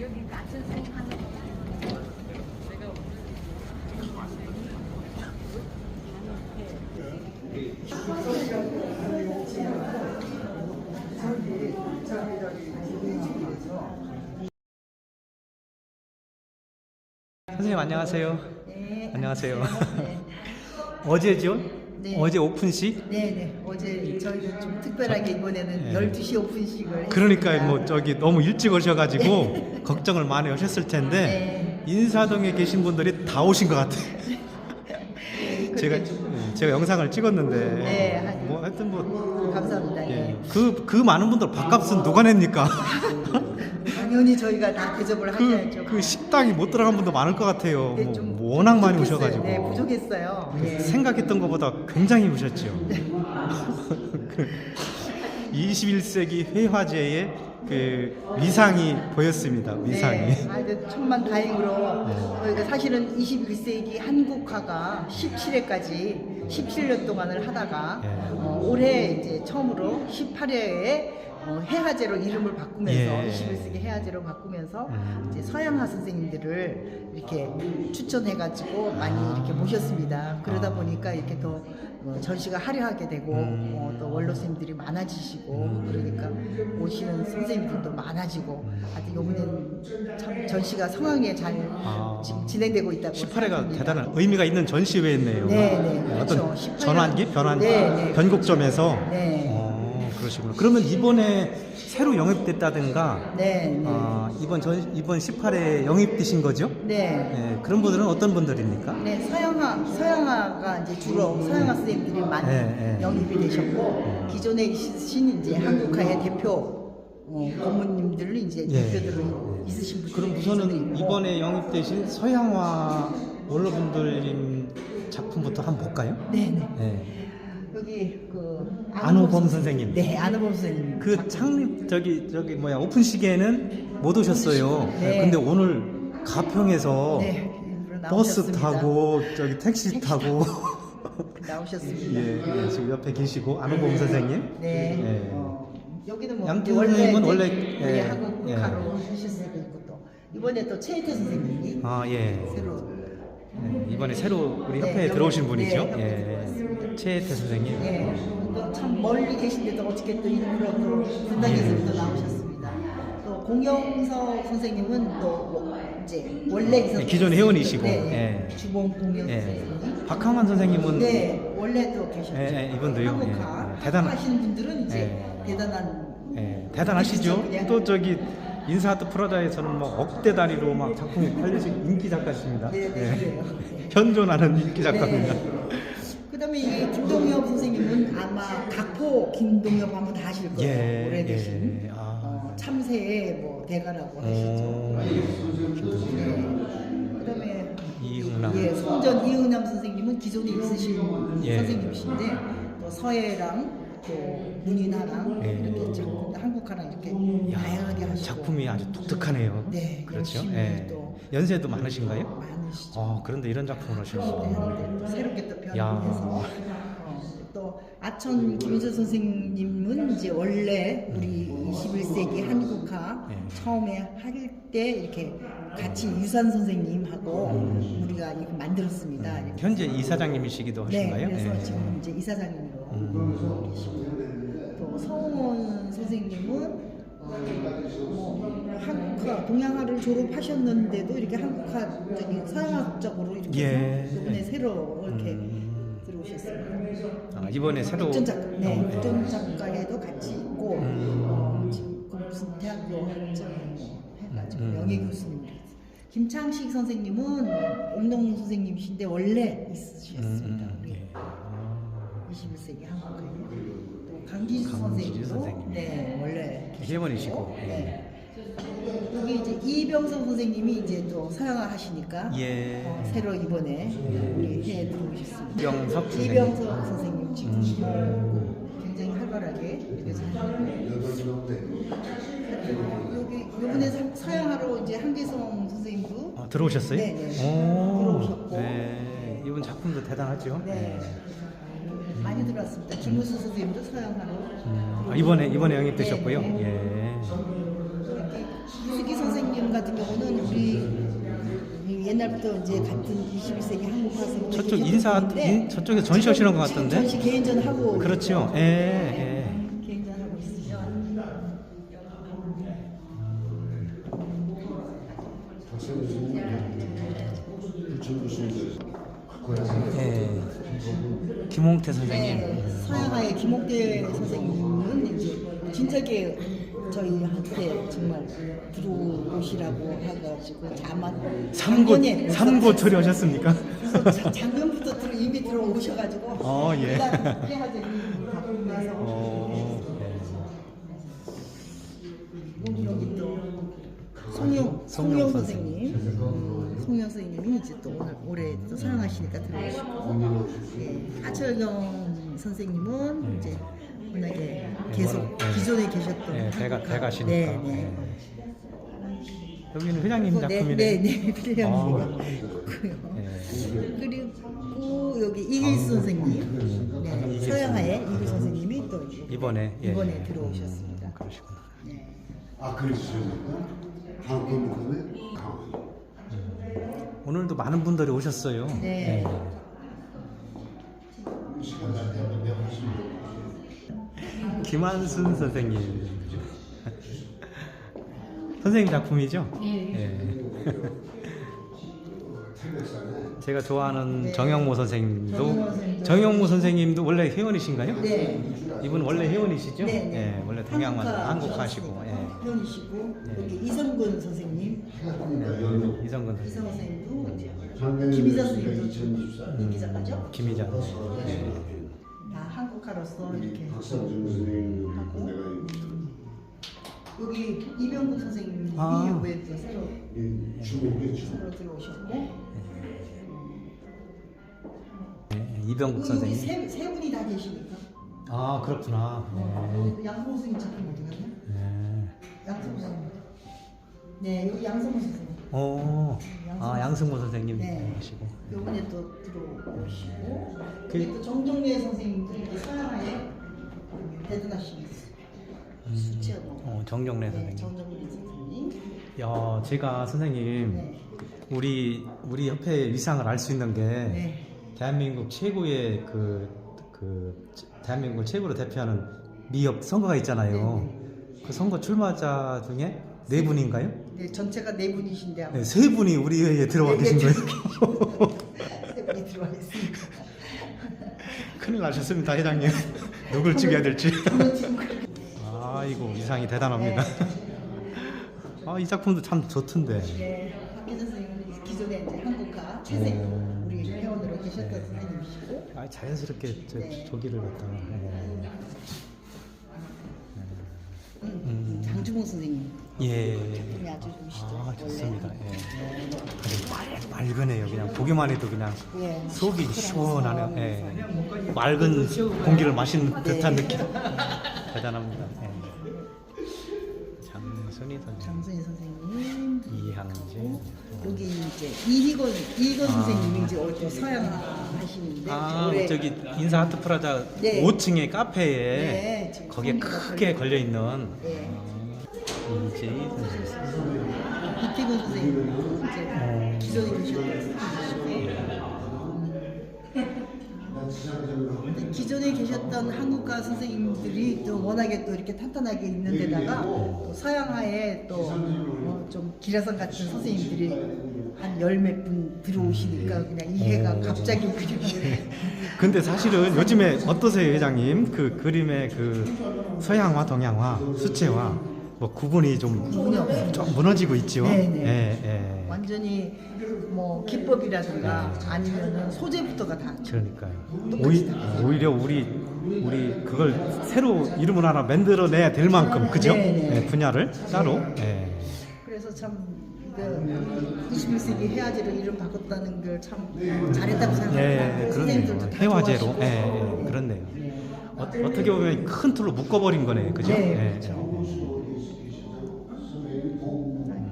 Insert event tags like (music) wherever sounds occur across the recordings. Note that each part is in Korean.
여기 같은 생하는 선생님 안녕하세요. 네. 안녕하세요. (laughs) 네. 어제죠? 네. 어제 오픈식? 네, 네. 어제 저희는 좀 특별하게 이번에는 네. 12시 오픈식을 그러니까 했습니다. 뭐 저기 너무 일찍 오셔가지고 (laughs) 걱정을 많이 하셨을 텐데 네. 인사동에 계신 분들이 다 오신 것 같아요. (laughs) 제가 제가 영상을 찍었는데 네, 한- 뭐 하여튼 뭐 감사합니다. 예, 예. 그, 그 많은 분들 밥값은 누가 냅니까? (laughs) 당연히 저희가 다 대접을 그, 하셔야죠. 그 식당이 못 들어간 분도 많을 것 같아요. 네, 뭐, 좀 워낙 많이 부족했어요. 오셔가지고. 네, 부족했어요. 예. 생각했던 것보다 굉장히 오셨죠. 21세기 (laughs) 회화제의 그 위상이 보였습니다. 위상이. 네, 아주 천만 다행으로 저희가 사실은 21세기 한국화가 17회까지 17년 동안을 하다가 예. 어, 올해 이제 처음으로 18회에 어, 해화제로 이름을 바꾸면서 예. 21세기 해화제로 바꾸면서 음. 이제 서양화 선생님들을 이렇게 추천해가지고 많이 이렇게 모셨습니다. 그러다 아. 보니까 이렇게 더 어, 전시가 화려하게 되고 음. 어, 또 원로 선생님들이 많아지시고 음. 그러니까 오시는 선생님들도 많아지고 하여튼 요번에는 참 전시가 성황리에 잘 아. 지금 진행되고 있다고 18회가 생각합니다. 대단한 의미가 있는 전시회였네요. 네, 네, 어떤 그렇죠. 18회. 전환기, 변환, 네, 네. 변곡점에서. 네. 어, 그러시구나. 그러면 이번에 새로 영입됐다든가 네, 네. 아, 이번 전 이번 18회 영입되신 거죠? 네. 네, 그런 분들은 어떤 분들입니까? 네, 서양화, 서양화가 이제 주로 서양화 선생님들이 많이 네, 네. 영입이 되셨고 기존에 있으신 이제 한국화의 대표 어, 고모님들을 이제 예. 대표들로 있으신 분들이 그럼 우선은. 이번에 영입되신 서양화 원로분들님 작품부터 한번 볼까요? 네, 네. 네. 여기 그 안호범 선생님. 네, 안호범 선생님. 그 창립 저기 저기 뭐야 오픈 시계는 못 오셨어요. 네. 근데 오늘 가평에서 네, 버스. 타고 저기 택시 택시 타고 (laughs) 나오셨습니다. 예, 예, 지금 옆에 계시고 안호범 선생님. 네. 예. 어, 여기는 뭐 양태 이제 원래 우리 예, 한국 예. 가로 하셨으니까 또 이번에 또 최혜태 선생님이 아 예. 새로 네, 이번에 새로 우리 네, 협회에 여기- 들어오신 네, 분이죠. 협회에 예. 최혜태 선생님. 예, 또 참 멀리 계신데도 어떻게 또 일부러 또 분당에서 또 나오셨습니다. 또 공영석 선생님은 또 뭐 이제 원래 있었던 네, 기존 회원이시고, 네, 예. 주봉 공영 예. 선생님. 박항환 선생님은 네, 원래 또 계셨죠. 예, 예, 이분도요. 한국화 예, 하시는 분들은 이제 예. 대단한 예, 대단하시죠. 그냥- 또 저기 인사하트 프라다에서는 뭐 억대 단위로 막 작품이 팔려진 인기 작가십니다. 네, 네, 예. 그래요. 네. (laughs) 현존하는 인기 작가입니다. 그다음에 이 김동엽 선생님은 아마 각포 김동엽 한번 다 하실 거예요. 예, 오래되신 예, 아. 어, 참새의 뭐 대가라고 오. 하시죠. 네. 그다음에 이흥남. 예, 송전 이흥남 선생님은 기존에 있으신 예. 선생님이신데 또 서예랑 또 문인화랑 예. 이렇게 작품 한국화랑 이렇게 야, 다양하게 하시고 작품이 아주 독특하네요. 네, 그렇죠. 열심히 예. 또 연세도 많으신가요? 많으시죠. 어, 그런데 이런 작품을 네, 하시는군요. 네, 또 새롭게 또 야. 변형해서 어, 또 아천 김인철 선생님은 이제 원래 우리 21세기 한국화 네. 처음에 할 때 이렇게 같이 유산 선생님하고 우리가 이거 만들었습니다. 이렇게. 현재 이사장님이시기도 네, 하신가요? 그래서 예. 지금 이제 이사장님으로 음. 계시고 또 서홍원 선생님은 한국화 동양화를 졸업하셨는데도 이렇게 한국화 저기 서양화적으로 이렇게 예. 해서 이번에 새로 이렇게 음. 들어오셨습니다. 아, 이번에 새로 국전 작가, 네, 어, 예. 국전 작가에도 같이 있고 음. 어, 지금 그 무슨 대학교 학점 뭐 해가지고 음. 명예 교수님. 김창식 선생님은 옥농 선생님이신데 원래 음, 있으셨습니다. 음, 우리 예. 아. 21세기 한국에 또 강기수 강기수 선생님도 선생님. 네 회원이시고, 계셨고, 예. 네. 여기 이제 이병성 선생님이 이제 또 서양화 하시니까 예. 어, 새로 이번에 우리 해에 들어오셨습니다. 이병석 선생님. 이병석 선생님 지금 음. 굉장히 활발하게 이렇게 잘 여기 요번에 서- 서양화로 이제 한계성 선생님도 아, 들어오셨어요? 네, 네. 오, 들어오셨고. 네. 이분 작품도 대단하죠. 네. 많이 들어왔습니다. 김우수 선생님도 서양하러 음, 아, 이번에 이번에 영입되셨고요. 네, 예. 이수기 선생님 같은 경우는 우리 이 옛날부터 이제 같은 21세기 한국 가서 저쪽 인사 인, 저쪽에 전시하시는 것 같던데. 전시 개인전 하고 그렇죠. 예, 예. 김홍태 선생님. 네, 서양화의 김옥대 선생님은 이제 진작에 저희한테 정말 들어오시라고 해가지고 다만 삼고 삼고 처리하셨습니까? 작년부터 들어 이미 들어오셔가지고 어, 예. 어, 여기 또 송영 송영 송영 선생님. 선생님 음, 송영 선생님이 이제 또 오늘 올해 또 사랑하시니까 들어오시고 예, 하철경 선생님은 이제 워낙에 계속 네. 기존에 계셨던 예, 대가 대가시니까. 네, 네. 예. 여기는 회장님 네, 작품이네. 네, 네, (laughs) 필름이고요. 아. 예. 그리고 여기 이길수 선생님, 네, 서양화의 이길 선생님이 또 이제 이번에 예, 이번에 예. 들어오셨습니다. 음, 그러시구나. 네. 아, 그러시죠. 다음 건물은 강원. 오늘도 많은 분들이 오셨어요. 네. 예. 김한순 선생님. 선생님 작품이죠? 예. 제가 좋아하는 네. 정영모 선생님도 선생님도. 정영모 선생님도 원래 회원이신가요? 네. 이분 원래 회원이시죠? 네, 네. 예, 원래 동양만 한국화 한국 하시고 예. 회원이시고 네. 이성근 선생님, 이성근 선생님, 선생님도 이제 작년에 김희자 선생님도 2024 인기 작가죠? 김희자. 예. 다 한국화로서 이렇게 박상준 선생님 내가 여기 이병국 선생님이 아. 이후에 또 새로 이 주목해 주. 새로 들어오셨고 예, 이병국 선생님. 세, 세 분이 다 계시니까 아 그렇구나. 네. 양성호 선생님 작품 어디 갔냐? 네. 양성호 선생님 네 여기 양성호 선생님 어, 아 양승모 선생님 네. 하시고. 요번에 또 들어오시고 그- 여기 또 정정래 선생님도 이렇게 서양화에 대단하신 수채업 어, 정정래 네, 선생님. 정정래 선생님 야, 제가 선생님 네. 우리 우리 협회 위상을 알 수 있는 게 네. 대한민국 최고의 그, 그 대한민국을 최고로 대표하는 미협 선거가 있잖아요. 그 선거 출마자 중에 네 분인가요? 네, 전체가 네 분이신데 아마 네, 세 분이 우리 회에 들어와 네, 계신 네, 거예요. 세 분이 들어와 있습니다. (laughs) 큰일 나셨습니다, 회장님. 누굴 찍어야 될지. (laughs) 그렇게 아이고 위상이 대단합니다. 아, 이 작품도 참 좋던데. 네, 박기자 선생님은 기존에 이제 한국화 최생 음. 회원으로 계셨던 선생님이시고 아, 자연스럽게 저, 네. 저기를 갖다가. 예. 음, 장주봉 선생님 예. 작품이 아주 좋으시죠. 아, 좋습니다. 원래. 예. 아주 맑, 맑으네요. 그냥 보기만 해도 그냥 예. 속이 시원하네요. 예. 맑은 공기를 마시는 듯한 네. 느낌. 대단합니다. 예. 장순희 선생님, 장순희 선생님 이항재. 여기 이제 이희건 이희건 아. 선생님이 이제 또 서양 하시는데 아, 올해 저기 인사 하트 프라자 네. 5층의 카페에 네, 지금 거기에 크게 걸려 있는 네. 선생님. 이태근 선생님도 이제 어. 기존에 계셨던 (laughs) 기존에 계셨던 한국가 선생님들이 또 워낙에 또 이렇게 탄탄하게 있는 데다가 또 서양화에 또 좀 기라성 같은 선생님들이 한 열 몇 분 들어오시니까 그냥 이해가 갑자기 그냥 (laughs) 근데 사실은 요즘에 어떠세요, 회장님? 그 그림의 그 서양화, 동양화, 수채화 뭐 구분이 좀, 없습니다. 좀 무너지고 있죠. 네네. 예, 예. 완전히 뭐 기법이라든가 아니면은 소재부터가 다 그러니까요. 오히, 오히려 우리 우리 그걸 새로 이름을 하나 만들어내야 될 만큼 그죠? 네네. 예, 분야를 따로. 예. 그래서 참 그 21세기 해화제로 이름 바꿨다는 걸 참 잘했다고 생각합니다. 예, 예, 선생님들도. 다 해화제로. 좋아하시고. 예, 예, 그렇네요. 어, 어떻게 보면 큰 틀로 묶어버린 거네요, 그죠? 네, 예, 그렇죠.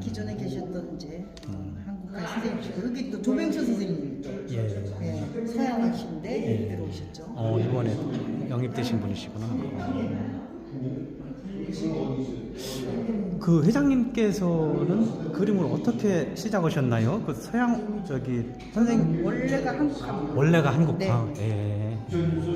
기존에 계셨던 이제 한국화 선생님이시고 여기 또 조병철 선생님도 예. 예. 예, 서양하신데 예. 들어오셨죠. 어, 이번에 영입되신 분이시구나. 어. 그 회장님께서는 그림을 어떻게 시작하셨나요? 그 서양 저기 선생 원래가 한국화 원래가 한국 네. 아, 예.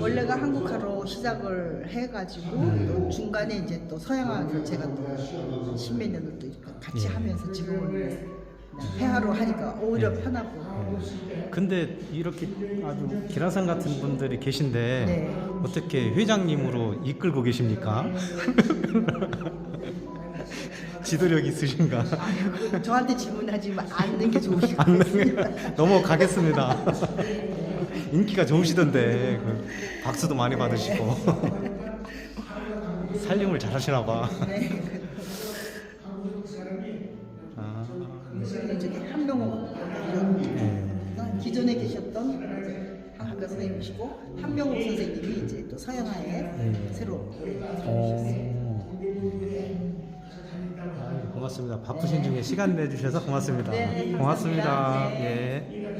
원래가 한국화로 시작을 해가지고 또 중간에 이제 또 서양화를 제가 또 십몇 년을 또 이렇게 같이 예. 하면서 지금은 회화로 하니까 오히려 예. 편하고 근데 이렇게 아주 기라상 같은 분들이 계신데 네. 어떻게 회장님으로 이끌고 계십니까? (laughs) 지도력 있으신가? 그 저한테 질문하지 않는 게 좋을 것안 같습니다. (laughs) 넘어가겠습니다. 인기가 좋으시던데 그 박수도 많이 받으시고 (laughs) 살림을 잘하시나 봐. 네. 아, 저기 한명호 예. 기존에 계셨던 한국가 선생님이시고 한명호 선생님이 이제 또 서양화에 네. 새로 어. 고맙습니다. 바쁘신 중에 시간 내주셔서 고맙습니다. 네. 고맙습니다. 네. 예.